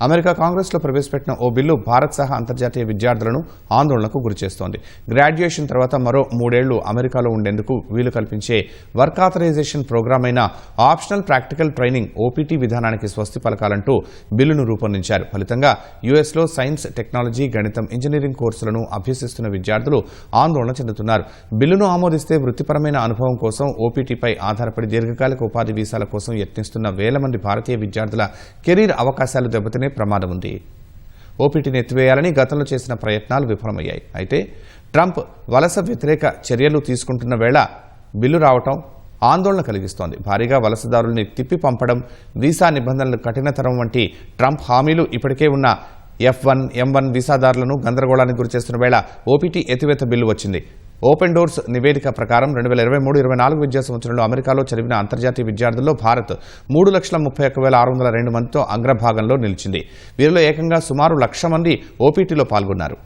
America కాంగ్రెస్లో ప్రవేశపెట్టిన ఓ bill Bharat సహా అంతర్జాతీయ విద్యార్థులను ఆందోళనకు గురిచేస్తోంది గ్రాడ్యుయేషన్ తర్వాత మరో మూడేళ్ళు అమెరికాలో ఉండేందుకు వీలు కల్పించే వర్క్ ఆథరైజేషన్ ప్రోగ్రామ్ అయిన ఆప్షనల్ ప్రాక్టికల్ ట్రైనింగ్ ఓపీటీ విధానానికి స్వస్తి పలకాలంటూ బిల్లును రూపొందించారు. ఫలితంగా యుఎస్లో సైన్స్ టెక్నాలజీ గణితం ఇంజనీరింగ్ కోర్సులను అభ్యసిస్తున్న విద్యార్థులు ఆందోళన చెందుతున్నారు. బిల్లును ఆమోదిస్తే వృత్తిపరమైన అనుభవం కోసం ఓపీటీపై ఆధారపడి దీర్ఘకాలిక ఉపాధి వీసాల కోసం యత్నిస్తున్న వేల మంది భారతీయ విద్యార్థుల కెరీర్ అవకాశాలు దెబ్బతిని ప్రమాదం ఉంది. ఓపీటీని ఎత్తివేయాలని గతంలో చేసిన ప్రయత్నాలు విఫలమయ్యాయి. అయితే ట్రంప్ వలస వ్యతిరేక చర్యలు తీసుకుంటున్న వేళ బిల్లు రావటం ఆందోళన కలిగిస్తోంది. భారీగా వలసదారుల్ని తిప్పి పంపడం వీసా నిబంధనలు కఠినతరం వంటి ట్రంప్ హామీలు ఇప్పటికే ఉన్న ఎఫ్ వన్ ఎం వన్ వీసాదారులను గందరగోళానికి గురిచేస్తున్న వేళ ఓపీటీ ఎత్తివేత బిల్లు వచ్చింది. ఓపెన్ డోర్స్ నివేదిక ప్రకారం రెండు వేల ఇరవై మూడు ఇరవై నాలుగు విద్యా సంవత్సరంలో అమెరికాలో చదివిన అంతర్జాతీయ విద్యార్థుల్లో భారత్ మూడు లక్షల ముప్పై ఒక్క వేల ఆరు వందల రెండు మందితో అగ్రభాగంలో నిలిచింది. వీరిలో ఏకంగా సుమారు లక్ష మంది ఓపీటీలో పాల్గొన్నారు.